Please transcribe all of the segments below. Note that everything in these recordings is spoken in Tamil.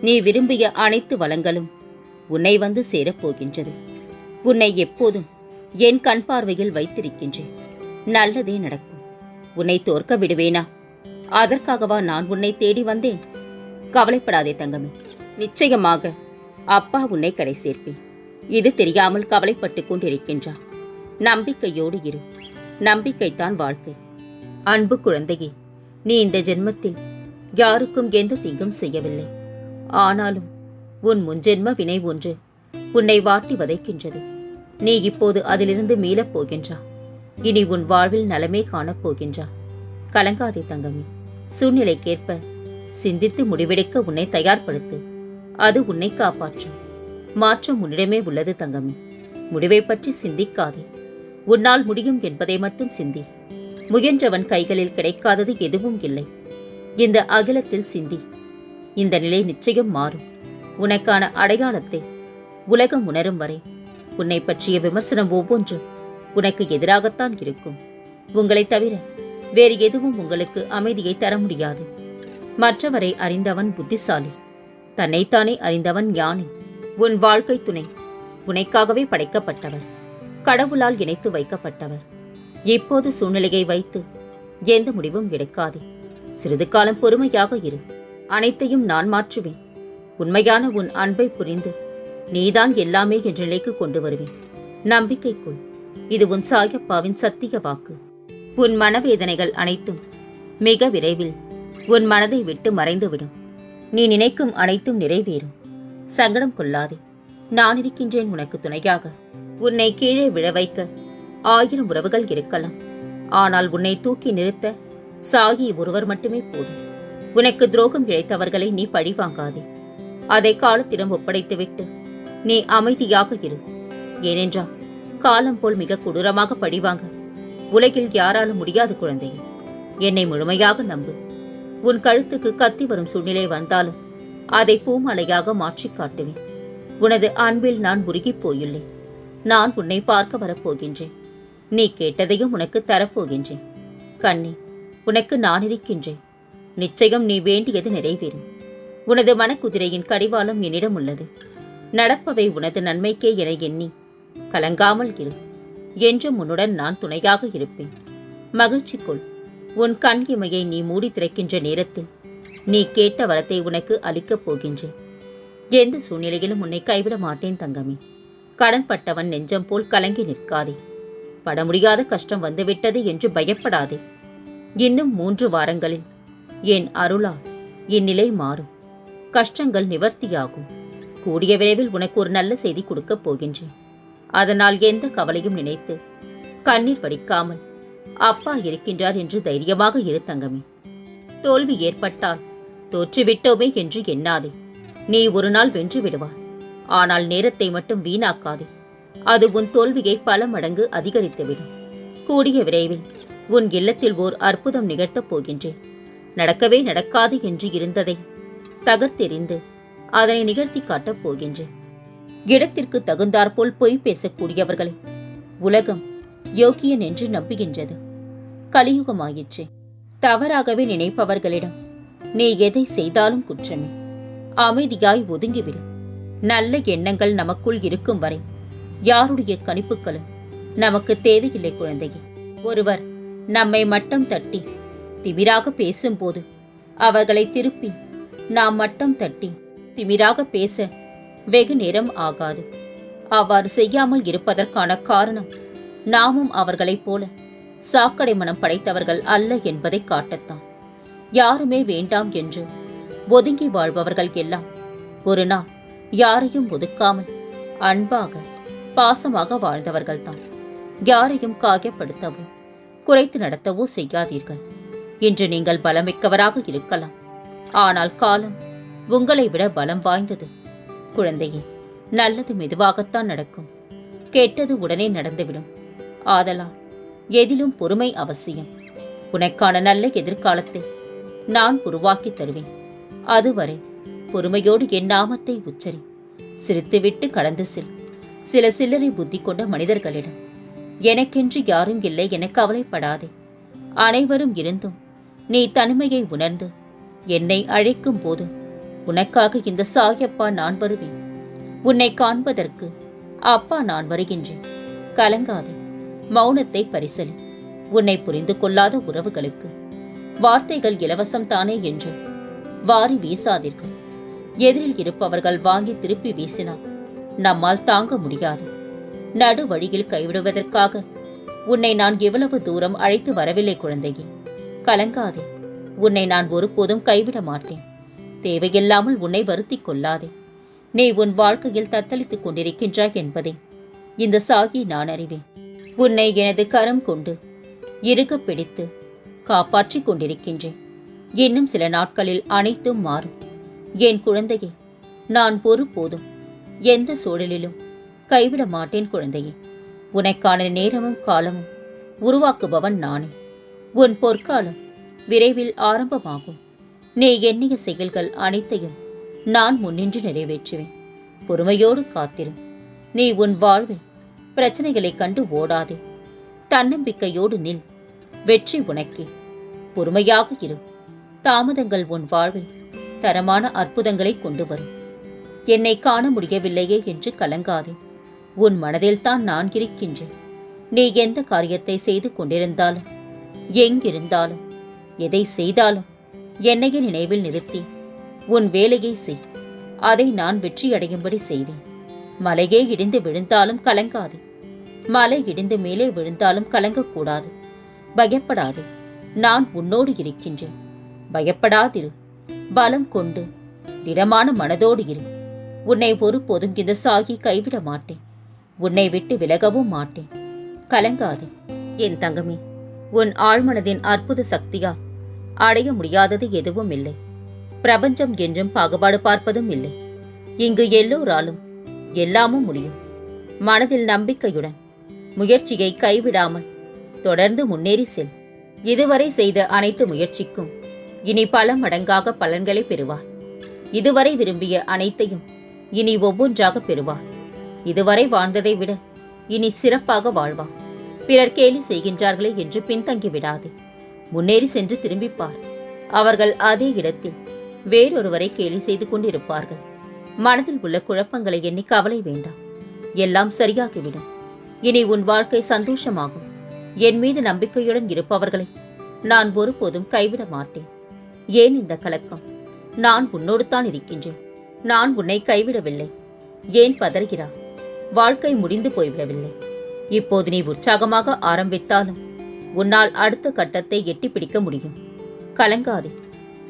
நீ விரும்பிய அனைத்து வளங்களும் உன்னை வந்து சேரப்போகின்றது. உன்னை எப்போதும் என் கண் பார்வையில் வைத்திருக்கின்றேன். நல்லதே நடக்கும். உன்னை தோற்க விடுவேனா? அதற்காகவா நான் உன்னை தேடி வந்தேன்? கவலைப்படாதே தங்கமே. நிச்சயமாக அப்பா உன்னை கரை சேர்ப்பேன். இது தெரியாமல் கவலைப்பட்டுக் கொண்டிருக்கின்றா நம்பிக்கையோடு இரு. நம்பிக்கைத்தான் வாழ்க்கை. அன்பு குழந்தையே நீ இந்த ஜென்மத்தில் யாருக்கும் எந்த தீங்கும் செய்யவில்லை. ஆனாலும் உன் முன்ஜென்ம வினை ஒன்று உன்னை வாட்டி வதைக்கின்றது. நீ இப்போது அதிலிருந்து மீளப் போகின்றா. இனி உன் வாழ்வில் நலமே காணப் போகின்றா. கலங்காதே தங்கமே. சூழ்நிலைக்கேற்ப சிந்தித்து முடிவெடுக்க உன்னை தயார்படுத்து. அது உன்னை காப்பாற்றும். மாற்றம் உன்னிடமே உள்ளது தங்கமே. முடிவை பற்றி சிந்திக்காதே. உன்னால் முடியும் என்பதை மட்டும் சிந்தி. முயன்றவன் கைகளில் கிடைக்காதது எதுவும் இல்லை. இந்த அகிலத்தில் சிந்தி. இந்த நிலை நிச்சயம் மாறும். உனக்கான அடையாளத்தை உலகம் உணரும் வரை உன்னை பற்றிய விமர்சனம் ஒவ்வொன்றும் உனக்கு எதிராகத்தான் இருக்கும். உங்களைத் தவிர வேறு எதுவும் உங்களுக்கு அமைதியை தர முடியாது. மற்றவரை அறிந்தவன் புத்திசாலி தன்னைத்தானே அறிந்தவன் ஞானி உன் வாழ்க்கை துணை உனக்காகவே படைக்கப்பட்டவர் கடவுளால் இணைத்து வைக்கப்பட்டவர். இப்போது சூழ்நிலையை வைத்து எந்த முடிவும் எடுக்காதே. சிறிது காலம் பொறுமையாக இரு. அனைத்தையும் நான் மாற்றுவேன். உண்மையான உன் அன்பை புரிந்து நீதான் எல்லாமே என்ற நிலைக்கு கொண்டு வருவேன். நம்பிக்கைக்குள் இது உன் சாயப்பாவின் சத்திய வாக்கு. உன் மனவேதனைகள் அனைத்தும் மிக விரைவில் உன் மனதை விட்டு மறைந்துவிடும். நீ நினைக்கும் அனைத்தும் நிறைவேறும். சங்கடம் கொள்ளாதே. நான் இருக்கின்றேன் உனக்கு துணையாக. உன்னை கீழே விழ வைக்க ஆயிரம் உறவுகள் இருக்கலாம். ஆனால் உன்னை தூக்கி நிறுத்த சாகி ஒருவர் மட்டுமே போதும். உனக்கு துரோகம் இழைத்தவர்களை நீ பழிவாங்காதே. அதை காலத்திடம் ஒப்படைத்துவிட்டு நீ அமைதியாக இரு. ஏனென்றால் காலம் போல் மிக கொடூரமாக பழிவாங்க. உலகில் யாராலும் முடியாது குழந்தையே. என்னை முழுமையாக நம்பு. உன் கழுத்துக்கு கத்தி வரும் சூழ்நிலை வந்தாலும் அதை பூமலையாக மாற்றிக் காட்டுவேன். உனது அன்பில் நான் உருகிப் போயுள்ளேன். நான் உன்னை பார்க்க வரப்போகின்றேன். நீ கேட்டதையும் உனக்கு தரப்போகின்றேன். கண்ணே உனக்கு நான் இருக்கின்றேன். நிச்சயம் நீ வேண்டியது நிறைவேறும். உனது மனக்குதிரையின் கடிவாளம் என்னிடம் உள்ளது. நடப்பவை உனது நன்மைக்கே என எண்ணி கலங்காமல் இரு. என்றும் உன்னுடன் நான் துணையாக இருப்பேன். மகிழ்ச்சி கொள். உன் கண் இமையை நீ மூடி திறக்கின்ற நேரத்தில் நீ கேட்ட வரத்தை உனக்கு அளிக்கப் போகின்றேன். எந்த சூழ்நிலையிலும் உன்னை கைவிட மாட்டேன் தங்கமே. கடன்பட்டவன் நெஞ்சம் போல் கலங்கி நிற்காதே. பட முடியாத கஷ்டம் வந்துவிட்டது என்று பயப்படாதே. இன்னும் மூன்று வாரங்களில் என் அருளால் இந்நிலை மாறும். கஷ்டங்கள் நிவர்த்தியாகும். கூடிய விரைவில் உனக்கு ஒரு நல்ல செய்தி கொடுக்கப் போகின்றேன். அதனால் எந்த கவலையும் நினைத்து கண்ணீர் வடிக்காமல் அப்பா இருக்கின்றார் என்று தைரியமாக இரு தங்கமே. தோல்வி ஏற்பட்டால் தோற்றுவிட்டோமே என்று எண்ணாதே. நீ ஒரு நாள் வென்று விடுவாய். ஆனால் நேரத்தை மட்டும் வீணாக்காதே. அது உன் தோல்வியை பல மடங்கு அதிகரித்துவிடும். கூடிய விரைவில் உன் இல்லத்தில் ஓர் அற்புதம் நிகழ்த்தப் போகின்றேன். நடக்கவே நடக்காது என்று இருந்ததை தகர்த்தெறிந்து அதனை நிகழ்த்தி காட்டப் போகின்றேன் இடத்திற்கு தகுந்தாற்போல் பொய் பேசக்கூடியவர்களை உலகம் யோக்கியன் என்று நம்புகின்றது. கலியுகமாயிற்று தவறாகவே நினைப்பவர்களிடம் நீ எதை செய்தாலும் குற்றமே. அமைதியாய் ஒதுங்கிவிடு. நல்ல எண்ணங்கள் நமக்குள் இருக்கும் வரை யாருடைய கணிப்புகளும் நமக்கு தேவையில்லை குழந்தையே. ஒருவர் நம்மை மட்டம் தட்டி திமிராக பேசும்போது அவர்களை திருப்பி நாம் மட்டம் தட்டி திமிராக பேச வெகு நேரம் ஆகாது. அவ்வாறு செய்யாமல் இருப்பதற்கான காரணம் நாமும் அவர்களைப் போல சாக்கடை மனம் படைத்தவர்கள் அல்ல என்பதை காட்டத்தான். யாருமே வேண்டாம் என்று ஒதுங்கி வாழ்பவர்கள் எல்லாம் ஒரு நாள் யாரையும் ஒதுக்காமல் அன்பாக பாசமாக வாழ்ந்தவர்கள்தான். யாரையும் காயப்படுத்தவோ குறைத்து நடத்தவோ செய்யாதீர்கள். இன்று நீங்கள் பலமிக்கவராக இருக்கலாம். ஆனால் காலம் உங்களை விட பலம் வாய்ந்தது. குழந்தையே நல்லது மெதுவாகத்தான் நடக்கும். கெட்டது உடனே நடந்துவிடும். ஆதலால் எதிலும் பொறுமை அவசியம். உனக்கான நல்ல எதிர்காலத்தை நான் உருவாக்கி தருவேன். அதுவரை பொறுமையோடு என் நாமத்தை உச்சரி. சிரித்துவிட்டு கடந்து செல். சில சில்லறை புத்தி கொண்ட மனிதர்களிடம் எனக்கென்று யாரும் இல்லை என கவலைப்படாதே. அனைவரும் இருந்தும் நீ தனிமையை உணர்ந்து என்னை அழைக்கும் போது உனக்காக இந்த சாயப்பா நான் வருவேன். உன்னை காண்பதற்கு அப்பா நான் வருகின்றேன். கலங்காதே மௌனத்தை பரிசலி. உன்னை புரிந்து கொள்ளாத உறவுகளுக்கு வார்த்தைகள் இலவசம் தானே என்று வாரி வீசாதீர்கள். எதிரில் இருப்பவர்கள் வாங்கி திருப்பி வீசினால் நம்மால் தாங்க முடியாது. நடு வழியில் கைவிடுவதற்காக உன்னை நான் எவ்வளவு தூரம் அழைத்து வரவில்லை குழந்தையே. கலங்காதே. உன்னை நான் ஒருபோதும் கைவிட மாட்டேன். தேவையில்லாமல் உன்னை வருத்திக் கொள்ளாதே. நீ உன் வாழ்க்கையில் தத்தளித்துக் கொண்டிருக்கின்றாய் என்பதை. இந்த சாகி நான் அறிவேன். உன்னை எனது கரம் கொண்டு இறுகப் பிடித்து காப்பாற்றிக் கொண்டிருக்கின்றேன். இன்னும் சில நாட்களில் அனைத்தும் மாறும். என் குழந்தையே நான் ஒருபோதும் எந்த சூழலிலும் கைவிட மாட்டேன் குழந்தையே. உனக்கான நேரமும் காலமும் உருவாக்குபவன் நானே. உன் பொற்காலம் விரைவில் ஆரம்பமாகும். நீ எண்ணிய செயல்கள் அனைத்தையும் நான் முன்னின்று நிறைவேற்றுவேன். பொறுமையோடு காத்திரு. நீ உன் வாழ்வில் பிரச்சனைகளைக் கண்டு ஓடாதே. தன்னம்பிக்கையோடு நில். வெற்றி உனக்கே. பொறுமையாக இரு. தாமதங்கள் உன் வாழ்வில் தரமான அற்புதங்களை கொண்டு வரும் என்னை காண முடியவில்லையே என்று கலங்காதே. உன் மனதில்தான் நான் இருக்கின்றேன். நீ எந்த காரியத்தை செய்து கொண்டிருந்தாலும் எங்கிருந்தாலும்? எதை செய்தாலும்? என்னையே நினைவில் நிறுத்தி உன் வேலையை செய். அதை நான் வெற்றியடையும்படி செய்வேன். மலையே இடிந்து விழுந்தாலும் கலங்காது. மலை இடிந்து மேலே விழுந்தாலும் கலங்கக்கூடாது. பயப்படாதே. நான் உன்னோடு இருக்கின்றேன். பயப்படாதிரு. பலம் கொண்டு திடமான மனதோடு இரு. உன்னை ஒருபோதும் இந்த சாகி கைவிட மாட்டேன். உன்னை விட்டு விலகவும் மாட்டேன். கலங்காதே. என் தங்கமே உன் ஆழ்மனதின் அற்புத சக்தியால் அடைய முடியாதது எதுவும் இல்லை. பிரபஞ்சம் என்றும் பாகுபாடு பார்ப்பதும் இல்லை. இங்கு எல்லோராலும் எல்லாமும் முடியும். மனதில் நம்பிக்கையுடன் முயற்சியை கைவிடாமல் தொடர்ந்து முன்னேறி செல். இதுவரை செய்த அனைத்து முயற்சிக்கும் இனி பல மடங்காக பலன்களை பெறுவார். இதுவரை விரும்பிய அனைத்தையும் இனி ஒவ்வொன்றாக பெறுவார். இதுவரை வாழ்ந்ததை விட இனி சிறப்பாக வாழ்வார். பிறர் கேலி செய்கின்றார்களே என்று பின்தங்கிவிடாதே. முன்னேறி சென்று திரும்பிப்பார். அவர்கள் அதே இடத்தில் வேறொருவரை கேலி செய்து கொண்டிருப்பார்கள். மனதில் உள்ள குழப்பங்களை எண்ணி கவலை வேண்டாம். எல்லாம் சரியாகிவிடும். இனி உன் வாழ்க்கை சந்தோஷமாகும். என் மீது நம்பிக்கையுடன் இருப்பவர்களை நான் ஒருபோதும் கைவிட மாட்டேன். ஏன் இந்த கலக்கம்? நான் உன்னோடு தான் இருக்கின்றேன். நான் உன்னை கைவிடவில்லை. ஏன் பதறுகிறாய்? வாழ்க்கை முடிந்து போய்விடவில்லை. இப்போது நீ உற்சாகமாக ஆரம்பித்தாலும் உன்னால் அடுத்த கட்டத்தை எட்டி பிடிக்க முடியும். கலங்காதே.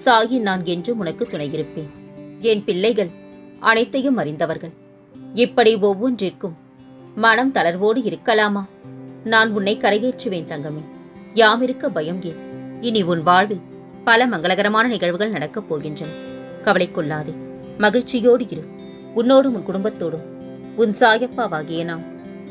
சாகி நான் என்றும் உனக்கு துணையிருப்பேன். என் பிள்ளைகள் அனைத்தையும் அறிந்தவர்கள். இப்படி ஒவ்வொன்றிற்கும் மனம் தளர்வோடு இருக்கலாமா? நான் உன்னை கரையேற்றுவேன் தங்கமே. யாமிருக்க பயம் ஏன்? இனி உன் வாழ்வில் பல மங்களகரமான நிகழ்வுகள் நடக்கப் போகின்றன. கவலை கொள்ளாதே மகிழ்ச்சியோடு இரு. உன்னோடும் உன் குடும்பத்தோடும். உன் சாயப்பாவாகிய நான்